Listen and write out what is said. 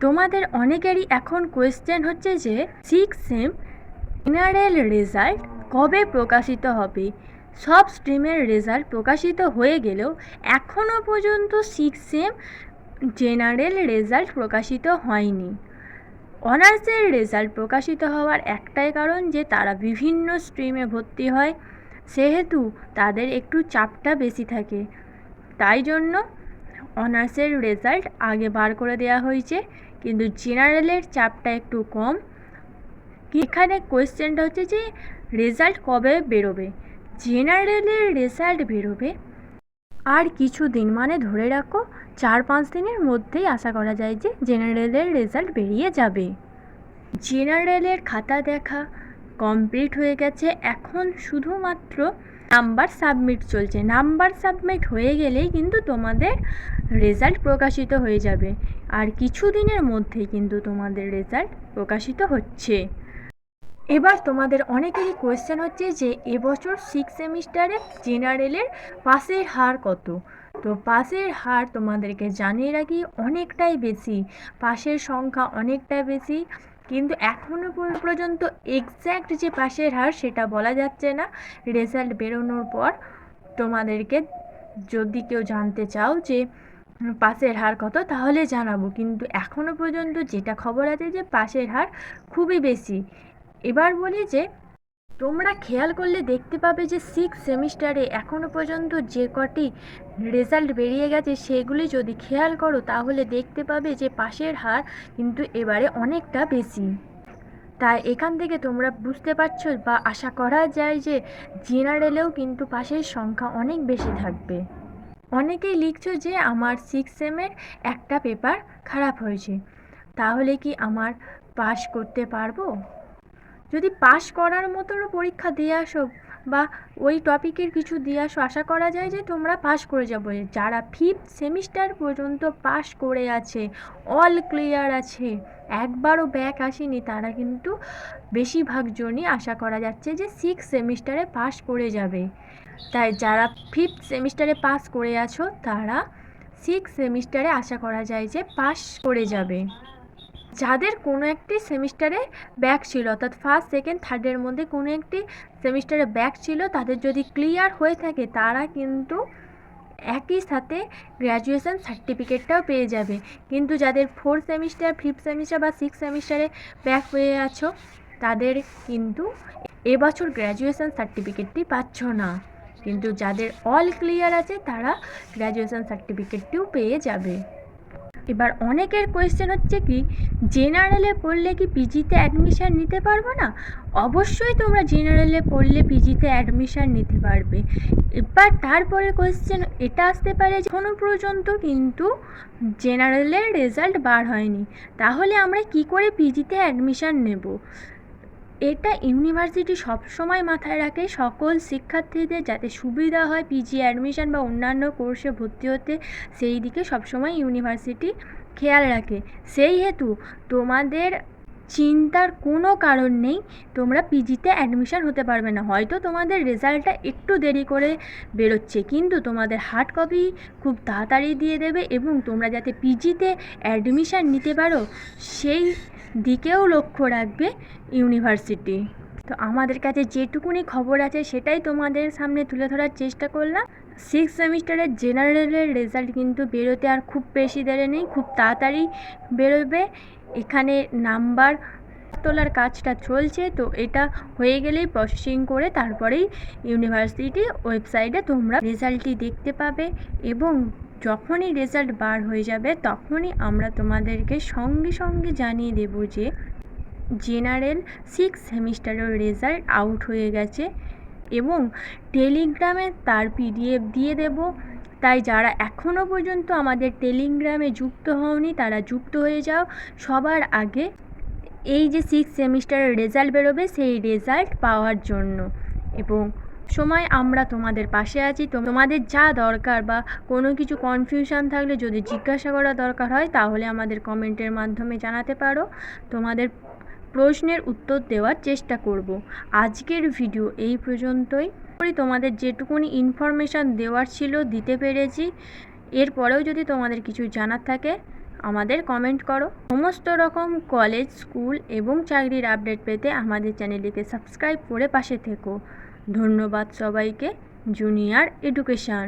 তোমাদের অনেকেরই এখন কোয়েশ্চেন হচ্ছে যে সিক্স সেম জেনারেল রেজাল্ট কবে প্রকাশিত হবে? সব স্ট্রিমের রেজাল্ট প্রকাশিত হয়ে গেলেও এখনও পর্যন্ত সিক্স সেম জেনারেল রেজাল্ট প্রকাশিত হয়নি। অনার্সের রেজাল্ট প্রকাশিত হওয়ার একটাই কারণ যে, তারা বিভিন্ন স্ট্রিমে ভর্তি হয়। সেহেতু তাদের একটু চাপটা বেশি থাকে। তাই জন্য অনার্সের রেজাল্ট আগে বার করে দেওয়া হয়েছে, কিন্তু জেনারেলের চাপটা একটু কম। এখানে কোয়েশ্চেনটা হচ্ছে যে, রেজাল্ট কবে বেরোবে? জেনারেলের রেজাল্ট বেরোবে আর কিছু দিন মানে ধরে রাখো, চার পাঁচ দিনের মধ্যেই আশা করা যায় যে, জেনারেলের রেজাল্ট বেরিয়ে যাবে। জেনারেলের খাতা দেখা কমপ্লিট হয়ে গেছে। এখন শুধুমাত্র নাম্বার সাবমিট চলছে। নাম্বার সাবমিট হয়ে গেলেই কিন্তু তোমাদের রেজাল্ট প্রকাশিত হয়ে যাবে। আর কিছু দিনের মধ্যেই কিন্তু তোমাদের রেজাল্ট প্রকাশিত হচ্ছে। এবার তোমাদের অনেকেরই কোয়েশ্চেন হচ্ছে যে, এবছর সিক্স সেমিস্টারে জেনারেলের পাসের হার কত? তো পাসের হার তোমাদেরকে জানিয়ে রাখি, অনেকটাই বেশি। পাশের সংখ্যা অনেকটাই বেশি। কিন্তু এখনও পর্যন্ত এক্স্যাক্ট যে পাশের হার সেটা বলা যাচ্ছে না। রেজাল্ট বেরোনোর পর তোমাদেরকে যদি কেউ জানতে চাও যে পাশের হার কত, তাহলে জানাব। কিন্তু এখনও পর্যন্ত যেটা খবর আছে যে পাশের হার খুবই বেশি। এবার বলি যে তোমরা খেয়াল করলে দেখতে পাবে যে সিক্স সেমিস্টারে এখনও পর্যন্ত যে কটি রেজাল্ট বেরিয়ে গেছে, সেগুলি যদি খেয়াল করো, তাহলে দেখতে পাবে যে পাশের হার কিন্তু এবারে অনেকটা বেশি। তাই এখান থেকে তোমরা বুঝতে পারছ বা আশা করা যায় যে জেনারেলেও কিন্তু পাশের সংখ্যা অনেক বেশি থাকবে। অনেকেই লিখছো যে আমার সিক্স সেমের একটা পেপার খারাপ হয়েছে। তাহলে কি আমার পাস করতে পারব? যদি পাশ করার মতোও পরীক্ষা দিয়ে আসো বা ওই টপিকের কিছু দিয়ে আসো, আশা করা যায় যে তোমরা পাশ করে যাব। যারা ফিফথ সেমিস্টার পর্যন্ত পাশ করে আছে অল ক্লিয়ার আছে, একবারও ব্যাক আসেনি, তারা কিন্তু বেশিরভাগ জনই আশা করা যাচ্ছে যে সিক্স সেমিস্টারে পাশ করে যাবে। তাই যারা ফিফথ সেমিস্টারে পাস করে আছো, তারা সিক্স সেমিস্টারে আশা করা যায় যে পাস করে যাবে। যাদের কোনো একটি সেমিস্টারে ব্যাক ছিল, অর্থাৎ ফার্স্ট সেকেন্ড থার্ডের মধ্যে কোনো একটি সেমিস্টারে ব্যাক ছিল, তাদের যদি ক্লিয়ার হয়ে থাকে, তারা কিন্তু একই সাথে গ্র্যাজুয়েশন সার্টিফিকেটটাও পেয়ে যাবে। কিন্তু যাদের ফোর্থ সেমিস্টার ফিফথ সেমিস্টার বা সিক্স সেমিস্টারে ব্যাক হয়ে আছো, তাদের কিন্তু এবছর গ্র্যাজুয়েশন সার্টিফিকেটটি পাচ্ছ না। কিন্তু যাদের অল ক্লিয়ার আছে, তারা গ্র্যাজুয়েশন সার্টিফিকেটটিও পেয়ে যাবে। এবার অনেকের কোয়েশ্চেন হচ্ছে কি জেনারেলে পড়লে কি পিজিতে অ্যাডমিশান নিতে পারব না? অবশ্যই তোমরা জেনারেলে পড়লে পিজিতে অ্যাডমিশান নিতে পারবে। এবার তারপরে কোয়েশ্চেন এটা আসতে পারে এখনও পর্যন্ত কিন্তু জেনারেলের রেজাল্ট বার হয়নি। তাহলে আমরা কি করে পিজিতে অ্যাডমিশান নেব? এটা ইউনিভার্সিটি সবসময় মাথায় রাখে সকল শিক্ষার্থীদের যাতে সুবিধা হয় পিজি অ্যাডমিশন বা অন্যান্য কোর্সে ভর্তি হতে। সেই দিকে সবসময় ইউনিভার্সিটি খেয়াল রাখে। সেই হেতু তোমাদের চিন্তার কোনো কারণ নেই, তোমরা পিজিতে অ্যাডমিশন হতে পারবে না। হয়তো তোমাদের রেজাল্টটা একটু দেরি করে বেরোচ্ছে, কিন্তু তোমাদের হার্ড কপি খুব তাড়াতাড়ি দিয়ে দেবে এবং তোমরা যাতে পিজিতে অ্যাডমিশন নিতে পারো, সেই দিকেও লক্ষ্য রাখবে ইউনিভার্সিটি। তো আমাদের কাছে যেটুকুনি খবর আছে সেটাই তোমাদের সামনে তুলে ধরার চেষ্টা করলাম। সিক্স সেমিস্টারের জেনারেলের রেজাল্ট কিন্তু বেরোতে আর খুব বেশি দেরি নেই, খুব তাড়াতাড়ি বেরোবে। এখানে নাম্বার তোলার কাজটা চলছে, তো এটা হয়ে গেলেই প্রসেসিং করে তারপরেই ইউনিভার্সিটি ওয়েবসাইটে তোমরা রেজাল্টটি দেখতে পাবে এবং যখনই রেজাল্ট বার হয়ে যাবে, তখনই আমরা তোমাদেরকে সঙ্গে সঙ্গে জানিয়ে দেব যে জেনারেল সিক্স সেমিস্টারের রেজাল্ট আউট হয়ে গেছে এবং টেলিগ্রামে তার পিডিএফ দিয়ে দেব। তাই যারা এখনও পর্যন্ত আমাদের টেলিগ্রামে যুক্ত হওনি, তারা যুক্ত হয়ে যাও। সবার আগে এই যে সিক্স সেমিস্টারের রেজাল্ট বেরোবে, সেই রেজাল্ট পাওয়ার জন্য এবং সময় আমরা তোমাদের পাশে আছি। তোমাদের যা দরকার বা কোনো কিছু কনফিউশন থাকলে যদি জিজ্ঞাসা করা দরকার হয়, তাহলে আমাদের কমেন্টের মাধ্যমে জানাতে পারো। তোমাদের প্রশ্নের উত্তর দেওয়ার চেষ্টা করব। আজকের ভিডিও এই পর্যন্তই। করি তোমাদের যেটুকুনি ইনফরমেশান দেওয়ার ছিল দিতে পেরেছি। এরপরেও যদি তোমাদের কিছু জানার থাকে, আমাদের কমেন্ট করো। সমস্ত রকম কলেজ স্কুল এবং চাকরির আপডেট পেতে আমাদের চ্যানেলটিকে সাবস্ক্রাইব করে পাশে থেকো। ধন্যবাদ সবাইকে জুনিয়র এডুকেশন।